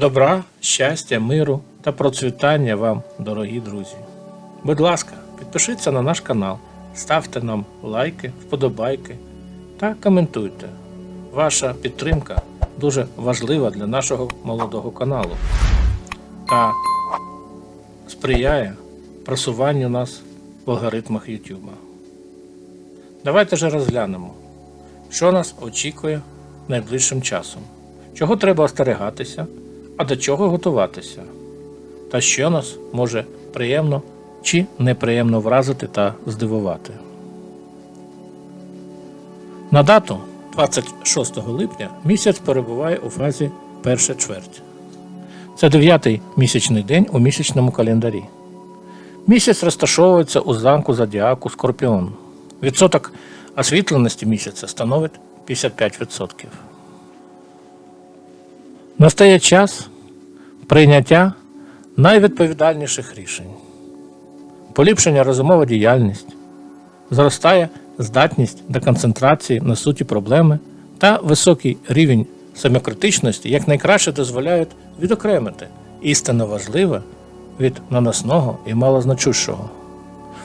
Добра, щастя, миру та процвітання вам, дорогі друзі. Будь ласка, підпишіться на наш канал, ставте нам лайки, вподобайки та коментуйте. Ваша підтримка дуже важлива для нашого молодого каналу та сприяє просуванню нас в алгоритмах YouTube. Давайте же розглянемо, що нас очікує найближчим часом, чого треба остерегатися, а до чого готуватися, та що нас може приємно чи неприємно вразити та здивувати. На дату 26 липня місяць перебуває у фазі перша чверть. Це дев'ятий місячний день у місячному календарі. Місяць розташовується у замку Зодіаку Скорпіон. Відсоток освітленості місяця становить 55%. Настає час прийняття найвідповідальніших рішень. Поліпшення розумова діяльність, зростає здатність до концентрації на суті проблеми та високий рівень самокритичності якнайкраще дозволяють відокремити істинно важливе від наносного і малозначущого.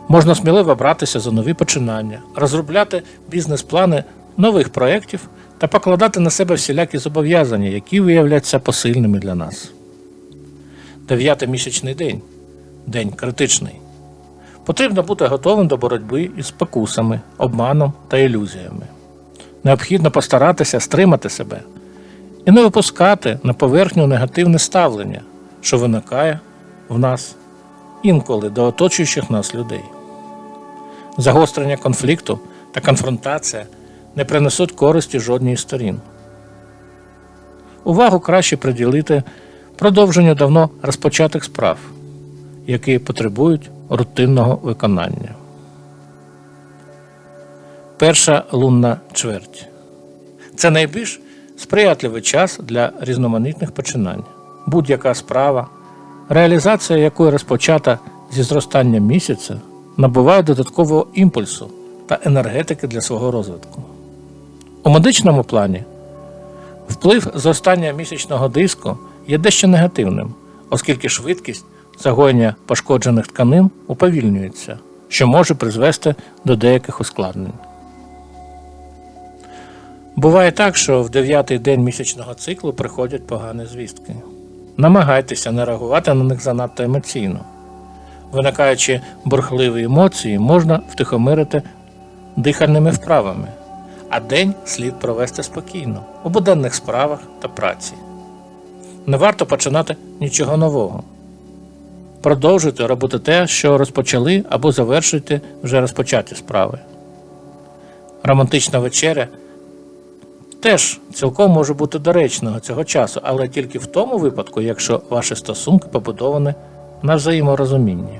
Можна сміливо братися за нові починання, розробляти бізнес-плани нових проєктів та покладати на себе всілякі зобов'язання, які виявляються посильними для нас. Дев'ятий місячний день день критичний. Потрібно бути готовим до боротьби із спокусами, обманом та ілюзіями. Необхідно постаратися стримати себе і не випускати на поверхню негативне ставлення, що виникає в нас інколи до оточуючих нас людей. Загострення конфлікту та конфронтація не принесуть користі жодній сторін. Увагу краще приділити продовженню давно розпочатих справ, які потребують рутинного виконання. Перша лунна чверть це найбільш сприятливий час для різноманітних починань. Будь-яка справа, реалізація якої розпочата зі зростанням місяця, набуває додаткового імпульсу та енергетики для свого розвитку. У медичному плані вплив зростання місячного диску є дещо негативним, оскільки швидкість загоєння пошкоджених тканин уповільнюється, що може призвести до деяких ускладнень. Буває так, що в дев'ятий день місячного циклу приходять погані звістки. Намагайтеся не реагувати на них занадто емоційно. Виникаючи бурхливі емоції, можна втихомирити дихальними вправами, а день слід провести спокійно у буденних справах та праці. Не варто починати нічого нового. Продовжуйте робити те, що розпочали, або завершуйте вже розпочаті справи. Романтична вечеря теж цілком може бути доречного цього часу, але тільки в тому випадку, якщо ваші стосунки побудовані на взаєморозумінні.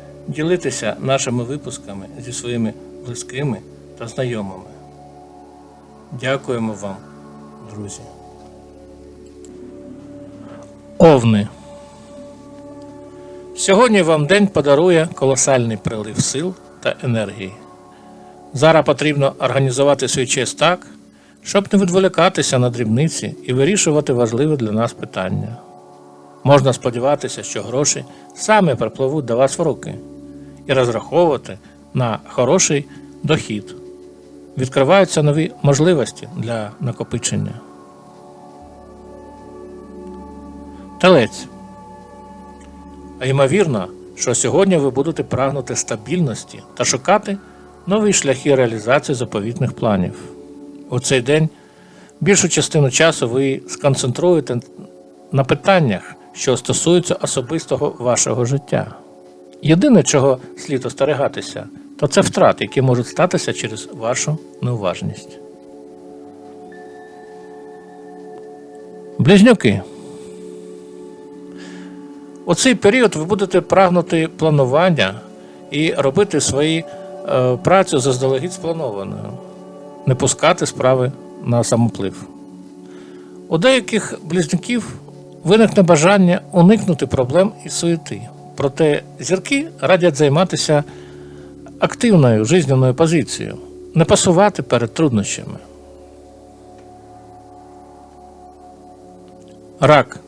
ділитися нашими випусками зі своїми близькими та знайомими. Дякуємо вам, друзі. Овни. Сьогодні вам день подарує колосальний прилив сил та енергії. Зараз потрібно організувати свій час так, щоб не відволікатися на дрібниці і вирішувати важливі для нас питання. Можна сподіватися, що гроші саме припливуть до вас в руки і розраховувати на хороший дохід. Відкриваються нові можливості для накопичення. Телець. А ймовірно, що сьогодні ви будете прагнути стабільності та шукати нові шляхи реалізації заповітних планів. У цей день більшу частину часу ви сконцентруєте на питаннях, що стосуються особистого вашого життя. Єдине, чого слід остерегатися, то це втрати, які можуть статися через вашу неуважність. Близнюки. У цей період ви будете прагнути планування і робити свої е, працю заздалегідь спланованою, не пускати справи на самоплив. У деяких близнюків виникне бажання уникнути проблем і суєти. Проте зірки радять займатися активною жизненною позицією, не пасувати перед труднощами. Рак.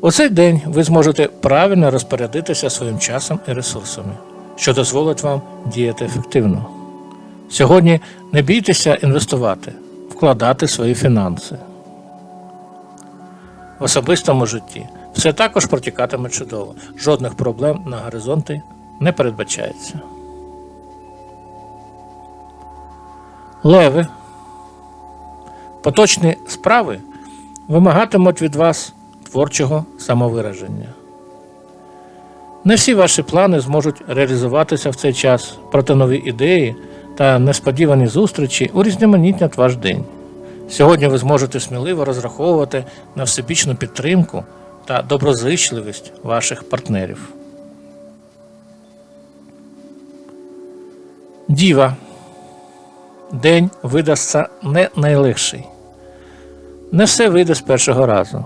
У цей день ви зможете правильно розпорядитися своїм часом і ресурсами, що дозволить вам діяти ефективно. Сьогодні не бійтеся інвестувати, вкладати свої фінанси. В особистому житті все також протікатиме чудово. Жодних проблем на горизонті не передбачається. Леви. Поточні справи вимагатимуть від вас творчого самовираження. Не всі ваші плани зможуть реалізуватися в цей час, проте нові ідеї та несподівані зустрічі урізноманітнять ваш день. Сьогодні ви зможете сміливо розраховувати на всебічну підтримку та доброзичливість ваших партнерів. Діва. День видасться не найлегший. Не все вийде з першого разу.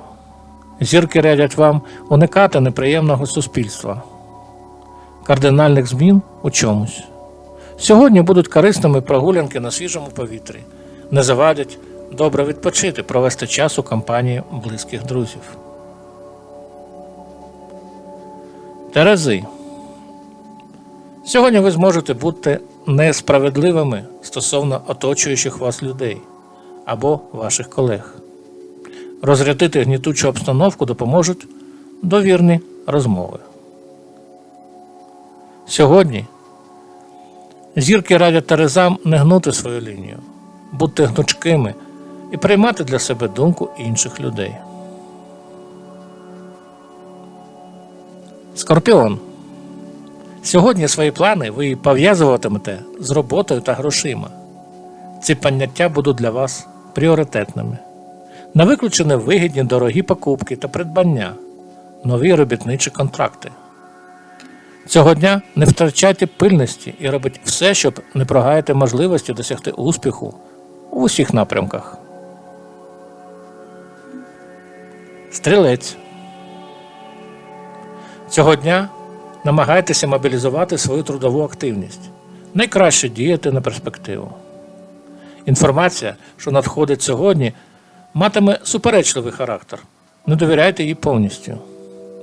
Зірки радять вам уникати неприємного суспільства, кардинальних змін у чомусь. Сьогодні будуть корисними прогулянки на свіжому повітрі, не завадять добре відпочити, провести час у компанії близьких друзів. Терези. Сьогодні ви зможете бути несправедливими стосовно оточуючих вас людей або ваших колег. Розрядити гнітучу обстановку допоможуть довірні розмови. Сьогодні зірки радять Терезам не гнути свою лінію, бути гнучкими і приймати для себе думку інших людей. Скорпіон. Сьогодні свої плани ви пов'язуватимете з роботою та грошима. Ці поняття будуть для вас пріоритетними. Не виключені вигідні дорогі покупки та придбання, нові робітничі контракти. Цього дня не втрачайте пильності і робіть все, щоб не прогаяти можливості досягти успіху у усіх напрямках. Стрілець. Цього дня намагайтеся мобілізувати свою трудову активність. Найкраще діяти на перспективу. Інформація, що надходить сьогодні, матиме суперечливий характер. Не довіряйте їй повністю.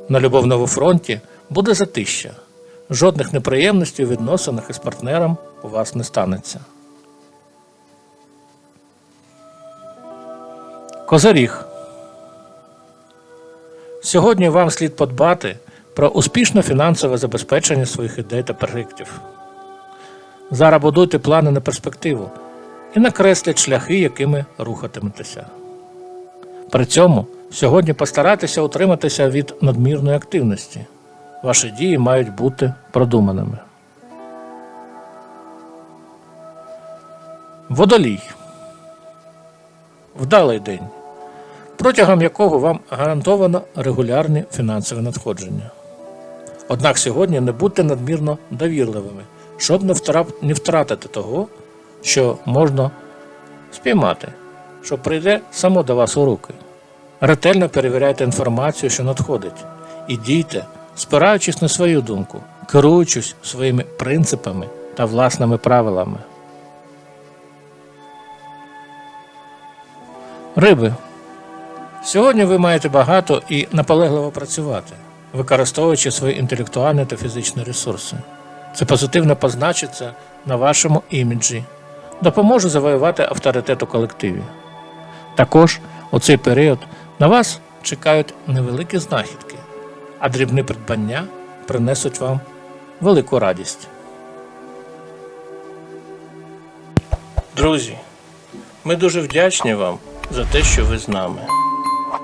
На любовному фронті буде затища. Жодних неприємностей у відносинах із партнером у вас не станеться. Козаріг. Сьогодні вам слід подбати про успішне фінансове забезпечення своїх ідей та проєктів. Зараз будуйте плани на перспективу і накреслять шляхи, якими рухатиметеся. При цьому сьогодні постарайтеся утриматися від надмірної активності. Ваші дії мають бути продуманими. Водолій. Вдалий день, протягом якого вам гарантовано регулярні фінансові надходження. Однак сьогодні не будьте надмірно довірливими, щоб не, втратити того, що можна спіймати, що прийде само до вас у руки. Ретельно перевіряйте інформацію, що надходить, і дійте, спираючись на свою думку, керуючись своїми принципами та власними правилами. Риби. Сьогодні ви маєте багато і наполегливо працювати, використовуючи свої інтелектуальні та фізичні ресурси. Це позитивно позначиться на вашому іміджі, допоможе завоювати авторитет у колективі. Також у цей період на вас чекають невеликі знахідки, а дрібні придбання принесуть вам велику радість. Друзі, ми дуже вдячні вам за те, що ви з нами.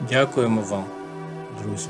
Дякуємо вам, друзі!